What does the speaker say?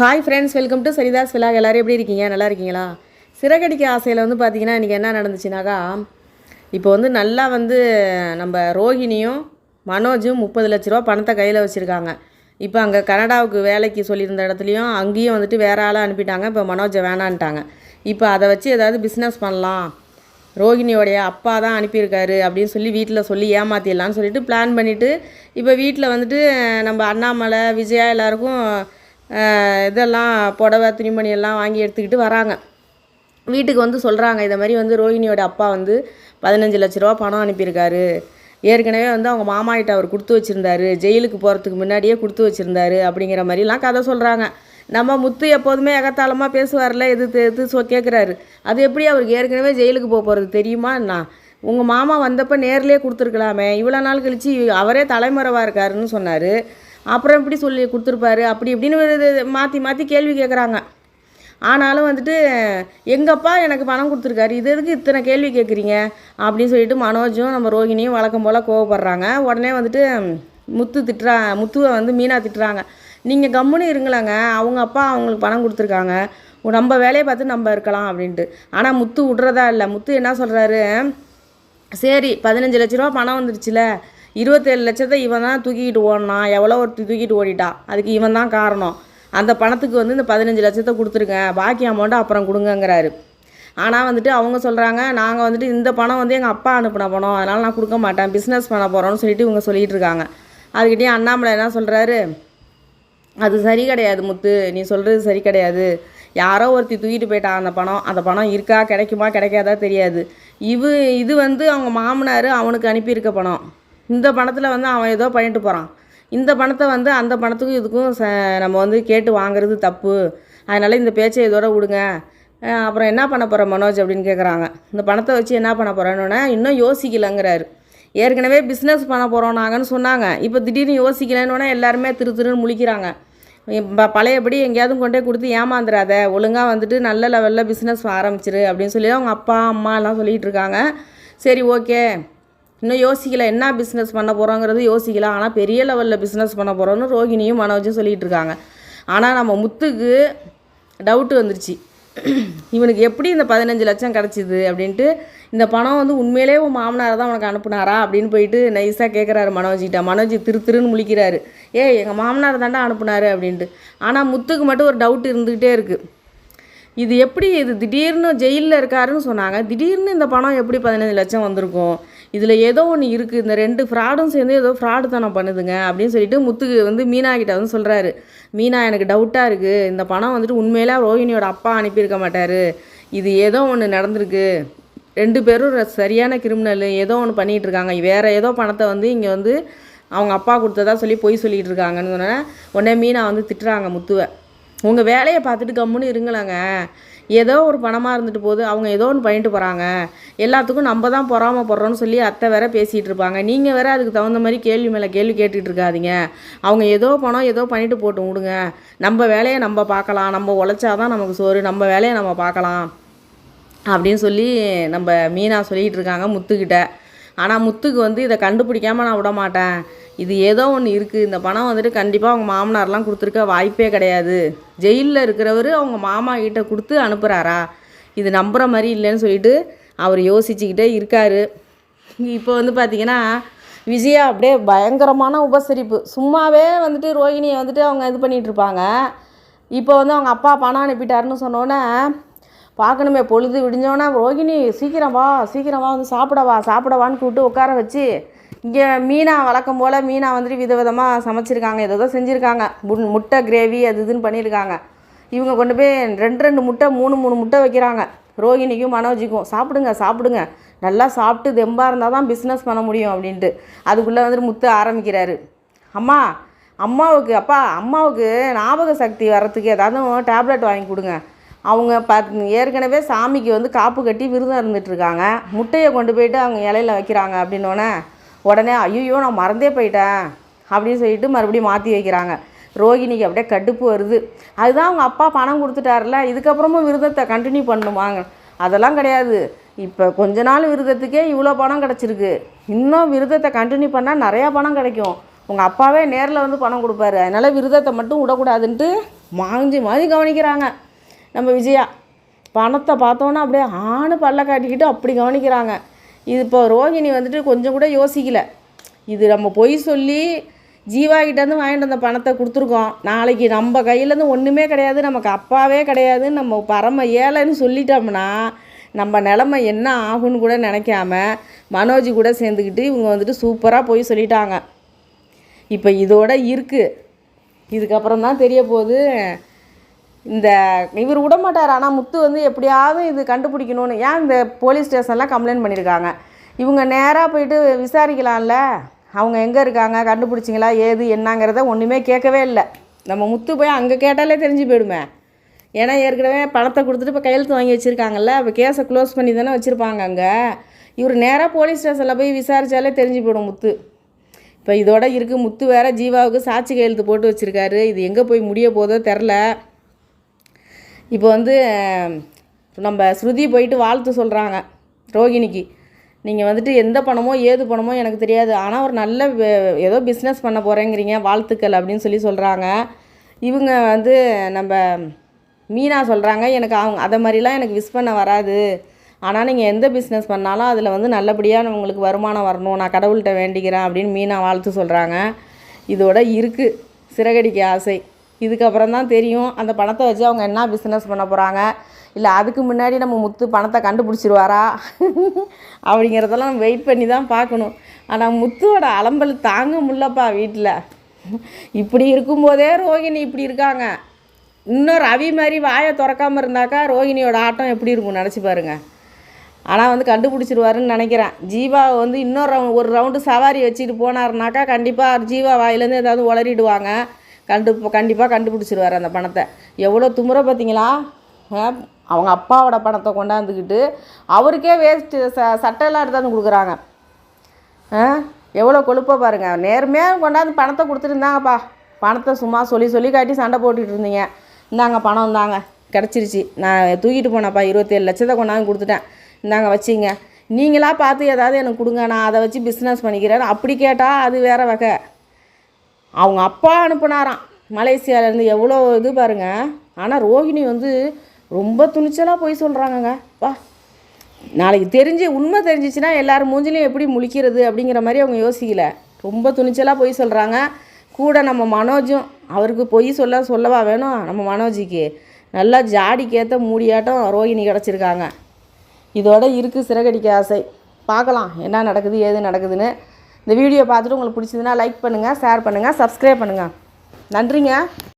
Hi friends welcome to Saritha's விழா எல்லோரும் எப்படி இருக்கீங்க? நல்லா இருக்கீங்களா? சிறகடிக்க ஆசையில் வந்து பார்த்தீங்கன்னா இன்றைக்கி என்ன நடந்துச்சுனாக்கா இப்போ வந்து நல்லா வந்து நம்ம ரோஹிணியும் மனோஜும் முப்பது லட்ச ரூபா பணத்தை கையில் வச்சுருக்காங்க. இப்போ அங்கே கனடாவுக்கு வேலைக்கு சொல்லியிருந்த இடத்துலையும் அங்கேயும் வந்துட்டு வேற ஆளாக அனுப்பிட்டாங்க. இப்போ மனோஜை வேணான்ட்டாங்க. இப்போ அதை வச்சு ஏதாவது பிஸ்னஸ் பண்ணலாம். ரோகிணியோடைய அப்பா தான் அனுப்பியிருக்காரு அப்படின்னு சொல்லி வீட்டில் சொல்லி ஏமாற்றிடலான்னு சொல்லிட்டு பிளான் பண்ணிவிட்டு இப்போ வீட்டில் வந்துட்டு நம்ம அண்ணாமலை விஜயா எல்லாருக்கும் இதெல்லாம் புடவை துணிமணி எல்லாம் வாங்கி எடுத்துக்கிட்டு வராங்க. வீட்டுக்கு வந்து சொல்கிறாங்க இதை மாதிரி வந்து ரோஹிணியோட அப்பா வந்து பதினஞ்சு லட்ச ரூபா பணம் அனுப்பியிருக்காரு. ஏற்கனவே வந்து அவங்க மாமாயிட்ட அவர் கொடுத்து வச்சுருந்தாரு. ஜெயிலுக்கு போகிறதுக்கு முன்னாடியே கொடுத்து வச்சுருந்தாரு. அப்படிங்கிற மாதிரிலாம் கதை சொல்கிறாங்க நம்ம முத்து எப்போதுமே எகத்தாளமாக பேசுவார்ல எது எது சொ கேட்குறாரு அது எப்படி அவருக்கு ஏற்கனவே ஜெயிலுக்கு போக போகிறது தெரியுமா என்ன உங்கள் மாமா வந்தப்போ நேர்லேயே கொடுத்துருக்கலாமே. இவ்வளோ நாள் கழித்து அவரே தலைமறைவாக இருக்காருன்னு சொன்னார். அப்புறம் எப்படி சொல்லி கொடுத்துருப்பாரு அப்படி இப்படின்னு மாற்றி மாற்றி கேள்வி கேட்குறாங்க ஆனாலும் வந்துட்டு எங்கப்பா எனக்கு பணம் கொடுத்துருக்காரு? இது எதுக்கு இத்தனை கேள்வி கேட்குறீங்க அப்படின்னு சொல்லிட்டு மனோஜும் நம்ம ரோகிணியும் வழக்கம் போல் கோவப்படுறாங்க. உடனே வந்துட்டு முத்து திட்டுறா முத்துவை வந்து மீனா திட்டுறாங்க. நீங்கள் கம்முன்னு இருங்களாங்க. அவங்க அப்பா அவங்களுக்கு பணம் கொடுத்துருக்காங்க. நம்ம வேலையை பார்த்து நம்ம இருக்கலாம் அப்படின்ட்டு. ஆனால் முத்து விட்றதா இல்லை. முத்து என்ன சொல்கிறாரு சரி பதினஞ்சு லட்ச ரூபா பணம் வந்துருச்சுல. இருபத்தேழு லட்சத்தை இவன் தான் தூக்கிக்கிட்டு ஓடினான் எவ்வளோ ஒருத்தி தூக்கிட்டு ஓடிட்டா? அதுக்கு இவன் தான் காரணம். அந்த பணத்துக்கு வந்து இந்த பதினஞ்சு லட்சத்தை கொடுத்துருங்க. பாக்கி அமௌண்ட்டை அப்புறம் கொடுங்கங்கிறாரு. ஆனால் வந்துட்டு அவங்க சொல்கிறாங்க நாங்கள் வந்துட்டு இந்த பணம் வந்து எங்கள் அப்பா அனுப்பின பணம். அதனால் நான் கொடுக்க மாட்டேன். பிஸ்னஸ் பண்ண போகிறோன்னு சொல்லிட்டு இவங்க சொல்லிட்டு இருக்காங்க. அதுக்கிட்டே அண்ணாமலை என்ன சொல்கிறாரு அது சரி கிடையாது முத்து. நீ சொல்கிறது சரி கிடையாது. யாரோ ஒருத்தி தூக்கிட்டு போயிட்டா அந்த பணம். அந்த பணம் இருக்கா? கிடைக்குமா? கிடைக்காதா? தெரியாது. இவு இது வந்து அவங்க மாமனார் அவனுக்கு அனுப்பியிருக்க பணம். இந்த பணத்தில் வந்து அவன் ஏதோ பண்ணிட்டு போகிறான் இந்த பணத்தை வந்து அந்த பணத்துக்கும் இதுக்கும் ச நம்ம வந்து கேட்டு வாங்குறது தப்பு. அதனால் இந்த பேச்சை இதோட விடுங்க. அப்புறம் என்ன பண்ண போகிற மனோஜ் அப்படின்னு கேட்குறாங்க இந்த பணத்தை வச்சு என்ன பண்ண போகிறேன்னு இன்னும் யோசிக்கலைங்கிறாரு. ஏற்கனவே பிஸ்னஸ் பண்ண போகிறோம் நாங்கன்னு சொன்னாங்க. இப்போ திடீர்னு யோசிக்கலைன்னு எல்லாருமே திரு திருன்னு முழிக்கிறாங்க. ப- பழையபடி எங்கேயாவது கொண்டே கொடுத்து ஏமாந்துடாத ஒழுங்காக வந்துட்டு நல்ல லெவலில் பிஸ்னஸ் ஆரம்பிச்சிரு அப்படின்னு சொல்லி அவங்க அப்பா அம்மா எல்லாம் சொல்லிகிட்டு இருக்காங்க. சரி ஓகே இன்னும் யோசிக்கல என்ன பிஸ்னஸ் பண்ண போகிறோங்கிறது யோசிக்கல. ஆனால் பெரிய லெவலில் பிஸ்னஸ் பண்ண போகிறோன்னு ரோகிணியும் மனோஜும் சொல்லிகிட்டு இருக்காங்க. ஆனால் நம்ம முத்துக்கு டவுட்டு வந்துருச்சு. இவனுக்கு எப்படி இந்த பதினஞ்சு லட்சம் கிடச்சிது அப்படின்ட்டு இந்த பணம் வந்து உண்மையிலே உன் மாமனார் தான் உனக்கு அனுப்புனாரா அப்படின்னு போயிட்டு நைஸாக கேட்குறாரு மனோஜிகிட்ட. மனோஜி திரு திருன்னு முழிக்கிறாரு. ஏ எங்கள் மாமனார் தாண்டா அனுப்புனாரு அப்படின்ட்டு. ஆனால் முத்துக்கு மட்டும் ஒரு டவுட் இருந்துக்கிட்டே இருக்குது இது எப்படி இது திடீர்னு ஜெயிலில் இருக்காருன்னு சொன்னாங்க. திடீர்னு இந்த பணம் எப்படி பதினஞ்சு லட்சம் வந்திருக்கும்? இதில் ஏதோ ஒன்று இருக்குது இந்த ரெண்டு ஃப்ராடும் சேர்ந்து ஏதோ ஃப்ராடு தானே பண்ணுதுங்க அப்படின்னு சொல்லிட்டு முத்துக்கு வந்து மீனா கிட்ட வந்து சொல்கிறாரு மீனா எனக்கு டவுட்டாக இருக்குது இந்த பணம் வந்துட்டு உண்மையிலே ரோஹிணியோட அப்பா அனுப்பியிருக்க மாட்டார். இது ஏதோ ஒன்று நடந்திருக்கு. ரெண்டு பேரும் சரியான கிரிமினல் ஏதோ ஒன்று பண்ணிகிட்டு இருக்காங்க. வேறு ஏதோ பணத்தை வந்து இங்கே வந்து அவங்க அப்பா கொடுத்ததா சொல்லி பொய் சொல்லிகிட்டு இருக்காங்கன்னு சொன்னேன் உடனே மீனா வந்து திட்டுறாங்க முத்துவை. உங்கள் வேலையை பார்த்துட்டு கம்முன்னு இருங்களாங்க. ஏதோ ஒரு பணமாக இருந்துட்டு போகுது. அவங்க ஏதோ ஒன்று பண்ணிட்டு போகிறாங்க எல்லாத்துக்கும் நம்ம தான் பொறாமப்படுறோம்னு சொல்லி அத்தை வேற பேசிகிட்டு இருப்பாங்க. நீங்கள் வேற அதுக்கு தகுந்த மாதிரி கேள்வி மேலே கேள்வி கேட்டுட்டு இருக்காதிங்க. அவங்க ஏதோ பணம் ஏதோ பண்ணிட்டு போட்டு விடுங்க. நம்ம வேலையை நம்ம பார்க்கலாம். நம்ம உழைச்சாதான் நமக்கு சோறு. நம்ம வேலையை நம்ம பார்க்கலாம். அப்படின்னு சொல்லி நம்ம மீனா சொல்லிகிட்டு இருக்காங்க முத்துக்கிட்ட. ஆனால் முத்துக்கு வந்து இதை கண்டுபிடிக்காமல் நான் விட மாட்டேன். இது ஏதோ ஒன்று இருக்குது இந்த பணம் வந்துட்டு கண்டிப்பாக அவங்க மாமனார்லாம் கொடுத்துருக்க வாய்ப்பே கிடையாது. ஜெயிலில் இருக்கிறவர் அவங்க மாமா கிட்ட கொடுத்து அனுப்புகிறாரா இது நம்புகிற மாதிரி இல்லைன்னு சொல்லிட்டு அவர் யோசிச்சுக்கிட்டே இருக்காரு. இப்போ வந்து பார்த்தீங்கன்னா விஜயா அப்படியே பயங்கரமான உபசரிப்பு. சும்மாவே வந்துட்டு ரோகிணியை வந்துட்டு அவங்க இது பண்ணிகிட்ருப்பாங்க இப்போ வந்து அவங்க அப்பா பணம் அனுப்பிட்டாருன்னு சொன்னோன்னே பார்க்கணுமே பொழுது விடிஞ்சோன்னா ரோகிணி சீக்கிரம் வா சீக்கிரம் வா வந்து சாப்பிடவா சாப்பிடவான்னு கூப்பிட்டு உட்கார வச்சு இங்கே மீனா வழக்கம் போல் மீனா வந்துட்டு விதவிதமாக சமைச்சிருக்காங்க. ஏதோ செஞ்சுருக்காங்க. முன் முட்டை கிரேவி அது இதுன்னு பண்ணியிருக்காங்க இவங்க கொண்டு போய் ரெண்டு ரெண்டு முட்டை மூணு மூணு முட்டை வைக்கிறாங்க. ரோகிணிக்கும் மனோஜிக்கும் சாப்பிடுங்க சாப்பிடுங்க. நல்லா சாப்பிட்டு தெம்பாக இருந்தால் தான் பிஸ்னஸ் பண்ண முடியும் அப்படின்ட்டு. அதுக்குள்ளே வந்துட்டு முத்த ஆரம்பிக்கிறாரு. அம்மா அம்மாவுக்கு அப்பா அம்மாவுக்கு ஞாபக சக்தி வர்றதுக்கு ஏதாவது டேப்லெட் வாங்கி கொடுங்க. அவங்க ப ஏற்கனவே சாமிக்கு வந்து காப்பு கட்டி விருதம் இருந்துட்டு இருக்காங்க. முட்டையை கொண்டு போயிட்டு அவங்க இலையில வைக்கிறாங்க அப்படின்னோடனே உடனே ஐயோ நான் மறந்தே போயிட்டேன் அப்படின்னு சொல்லிட்டு மறுபடியும் மாற்றி வைக்கிறாங்க. ரோகிணிக்கு அப்படியே கடுப்பு வருது. அதுதான் அவங்க அப்பா பணம் கொடுத்துட்டார்ல இதுக்கப்புறமும் விரதத்தை கண்டினியூ பண்ணணுமாங்க அதெல்லாம் கிடையாது. இப்போ கொஞ்ச நாள் விரதத்துக்கே இவ்வளோ பணம் கிடச்சிருக்கு. இன்னும் விரதத்தை கண்டினியூ பண்ணால் நிறையா பணம் கிடைக்கும். உங்கள் அப்பாவே நேரில் வந்து பணம் கொடுப்பாரு. அதனால் விரதத்தை மட்டும் விடக்கூடாதுன்ட்டு மாஞ்சி மாஞ்சி கவனிக்கிறாங்க. நம்ம விஜயா பணத்தை பார்த்தோன்னா அப்படியே ஆணு பல்ல காட்டிக்கிட்டு அப்படி கவனிக்கிறாங்க. இது இப்போ ரோகிணி வந்துட்டு கொஞ்சம் கூட யோசிக்கல. இது நம்ம பொய் சொல்லி ஜீவா கிட்டேருந்து வாங்கிட்டு வந்த பணத்தை கொடுத்துருக்கோம். நாளைக்கு நம்ம கையிலேருந்து ஒன்றுமே கிடையாது. நமக்கு அப்பாவே கிடையாது. நம்ம பரம ஏழைன்னு சொல்லிட்டோம்னா நம்ம நிலமை என்ன ஆகும்னு கூட நினைக்காம மனோஜ் கூட சேர்ந்துக்கிட்டு இவங்க வந்துட்டு சூப்பராக போய் சொல்லிட்டாங்க. இப்போ இதோட இருக்குது இதுக்கப்புறம் தான் தெரிய போகுது. இந்த இவர் விடமாட்டார். ஆனால் முத்து வந்து எப்படியாவது இது கண்டுபிடிக்கணும்னு ஏன் இந்த போலீஸ் ஸ்டேஷன்லாம் கம்ப்ளைண்ட் பண்ணியிருக்காங்க இவங்க நேராக போயிட்டு விசாரிக்கலாம்ல? அவங்க எங்கே இருக்காங்க? கண்டுபிடிச்சிங்களா? ஏது? என்னங்கிறத ஒன்றுமே கேட்கவே இல்லை. நம்ம முத்து போய் அங்கே கேட்டாலே தெரிஞ்சு போயிடுமே. ஏன்னா ஏற்கனவே பணத்தை கொடுத்துட்டு இப்போ கையெழுத்து வாங்கி வச்சுருக்காங்கல்ல இப்போ கேஸை க்ளோஸ் பண்ணி தானே வச்சுருப்பாங்க அங்கே. இவர் நேராக போலீஸ் ஸ்டேஷனில் போய் விசாரித்தாலே தெரிஞ்சு போயிடும் முத்து. இப்போ இதோட இருக்குது முத்து வேற ஜீவாவுக்கு சாட்சி கையெழுத்து போட்டு வச்சுருக்காரு. இது எங்கே போய் முடிய போதோ தெரில இப்போ வந்து நம்ம ஸ்ருதி போயிட்டு வாழ்த்து சொல்கிறாங்க ரோகிணிக்கு. நீங்கள் வந்துட்டு எந்த பணமோ ஏது பணமோ எனக்கு தெரியாது. ஆனால் ஒரு நல்ல ஏதோ பிஸ்னஸ் பண்ண போகிறேங்கிறீங்க வாழ்த்துக்கள் அப்படின்னு சொல்லி சொல்கிறாங்க இவங்க வந்து நம்ம மீனா சொல்கிறாங்க எனக்கு அவங்க அதை மாதிரிலாம் எனக்கு விஷ் பண்ண வராது. ஆனால் நீங்கள் எந்த பிஸ்னஸ் பண்ணாலும் அதில் வந்து நல்லபடியாக உங்களுக்கு வருமானம் வரணும். நான் கடவுள்கிட்ட வேண்டிக்கிறேன் அப்படின்னு மீனா வாழ்த்து சொல்கிறாங்க இதோட இருக்குது சிறகடிக்க ஆசை. இதுக்கப்புறம் தான் தெரியும். அந்த பணத்தை வச்சு அவங்க என்ன பிஸ்னஸ் பண்ண போகிறாங்க இல்லை அதுக்கு முன்னாடி நம்ம முத்து பணத்தை கண்டுபிடிச்சிருவாரா? அப்படிங்கிறதெல்லாம் வெயிட் பண்ணி தான் பார்க்கணும். ஆனால் முத்துவோட அலம்பல் தாங்க முடிலப்பா வீட்டில் இப்படி இருக்கும்போதே ரோகிணி இப்படி இருக்காங்க. இன்னும் ரவி மாதிரி வாயை திறக்காமல் இருந்தாக்கா ரோகிணியோட ஆட்டம் எப்படி இருக்கும் நினச்சி பாருங்க. ஆனால் வந்து கண்டுபிடிச்சிருவாருன்னு நினைக்கிறேன். ஜீவா வந்து இன்னொரு ரவு ஒரு ரவுண்டு சவாரி வச்சுட்டு போனாருனாக்கா கண்டிப்பாக ஜீவா வாயிலேருந்து ஏதாவது உளறிடுவாங்க. கண்டு கண்டிப்பாக கண்டுபிடிச்சிருவாரு அந்த பணத்தை. எவ்வளோ துமுறை பார்த்தீங்களா? ஆ, அவங்க அப்பாவோட பணத்தை கொண்டாந்துக்கிட்டு அவருக்கே வேஸ்ட்டு ச சட்டையெல்லாம் எடுத்தாந்து கொடுக்குறாங்க. ஆ எவ்வளோ கொழுப்ப பாருங்கள் நேர்மையாக கொண்டாந்து பணத்தை கொடுத்துட்டு இருந்தாங்கப்பா பணத்தை சும்மா சொல்லி சொல்லி காட்டி சண்டை போட்டுட்டு இருந்தீங்க. இந்தாங்க பணம் இந்தாங்க. கிடச்சிருச்சு. நான் தூக்கிட்டு போனேன்ப்பா இருபத்தேழு லட்சத்தை கொண்டாந்து கொடுத்துட்டேன். இந்தாங்க வச்சிங்க. நீங்களாக பார்த்து ஏதாவது எனக்கு கொடுங்க. நான் அதை வச்சு பிஸ்னஸ் பண்ணிக்கிறேன் அப்படி கேட்டால் அது வேறு வகை. அவங்க அப்பா அனுப்புனாராம். மலேசியாவிலேருந்து எவ்வளோ இது பாருங்க. ஆனால் ரோஹிணி வந்து ரொம்ப துணிச்சலாக போய் சொல்கிறாங்கங்க வா. நாளைக்கு தெரிஞ்சு உண்மை தெரிஞ்சிச்சுன்னா எல்லோரும் மூஞ்சிலையும் எப்படி முழிக்கிறது அப்படிங்கிற மாதிரி அவங்க யோசிக்கல. ரொம்ப துணிச்சலாக போய் சொல்கிறாங்க கூட நம்ம மனோஜும் அவருக்கு பொய் சொல்ல சொல்லவா வேணும் நம்ம மனோஜிக்கு? நல்லா ஜாடிக்கேற்ற மூடியாட்டம் ரோஹிணி கிடச்சிருக்காங்க. இதோட இருக்குது சிறகடிக்க ஆசை. பார்க்கலாம் என்ன நடக்குது ஏது நடக்குதுன்னு. இந்த வீடியோ பார்த்துட்டு உங்களுக்கு பிடிச்சதுன்னா லைக் பண்ணுங்கள் ஷேர் பண்ணுங்கள் சப்ஸ்கிரைப் பண்ணுங்கள் நன்றிங்க.